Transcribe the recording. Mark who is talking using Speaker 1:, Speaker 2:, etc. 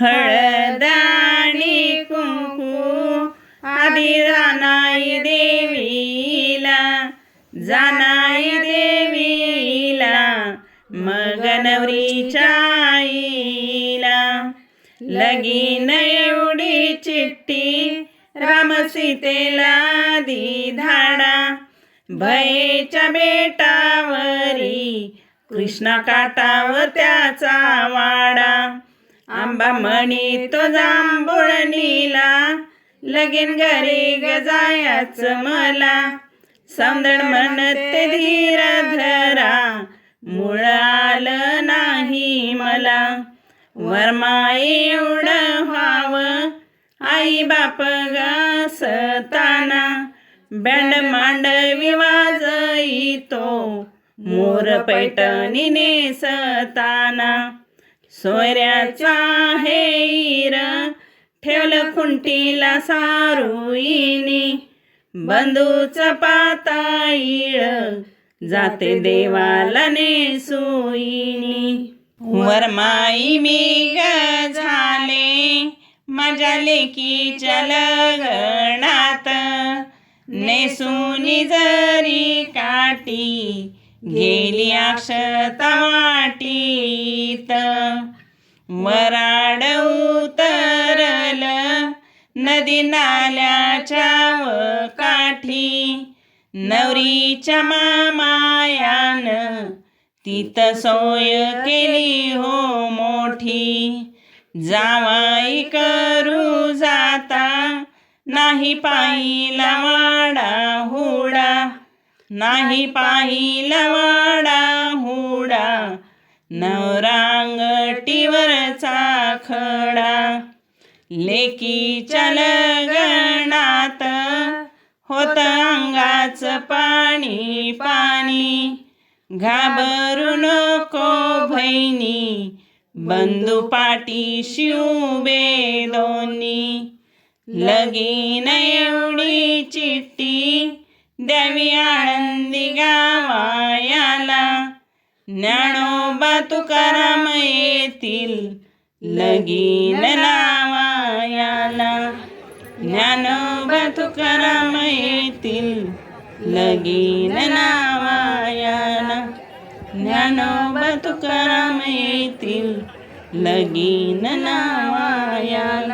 Speaker 1: हळदाणी कुंकू आधी जानाय देवीला जानाय देवीला मग नवरीच्याईला. लगी लगीन एवढी चिट्टी रामसीतेला दी धाडा. भयेच्या बेटावरी कृष्णा काटाव त्याचा वाडा. आंबा म्हणी तो जांभूळ नीला लगीन घरी गजायाच मला. सांदण म्हणते धीर धरा मुळ आलं नाही मला. वरमा एवढं व्हावं आई बाप गासताना बँड मांडवी वाजईतो मोर पैठणी नेसताना सोयऱ्याचा हेर ठेवलं खुंटीला सारुईने बंधूच पाताईळ जाते देवाला नेसुईनी वरमाई मी ग झाले माझ्या लेकीच्या लग्नात. नेसुनी जरी काटी गेली अक्षता वाटीत. वराड उतरल नदी नाल्याच्या व काठी. नवरीच्या मामायान तिथ सोय केली हो मोठी. जावाई करू जाता नाही पाहिला वाडा हुडा. नाही पाहिला वाडा हुडा नवरांगटीवरचा खडा लेकीच्या लगनात होत अंगाच पाणी पाणी. घाबरू नको भैनी बंधू पाटी शिवबे दोन्ही. लगीन एवढी चिट्टी द्यावी आनंदी गावायाला ज्ञानोबा तुकाराम येतील लगीन लावायाला. ज्ञानोबा तुकाराम येतील लगीन नावायाला ज्ञानोबा तुकाराम येतील लगीन नावायाला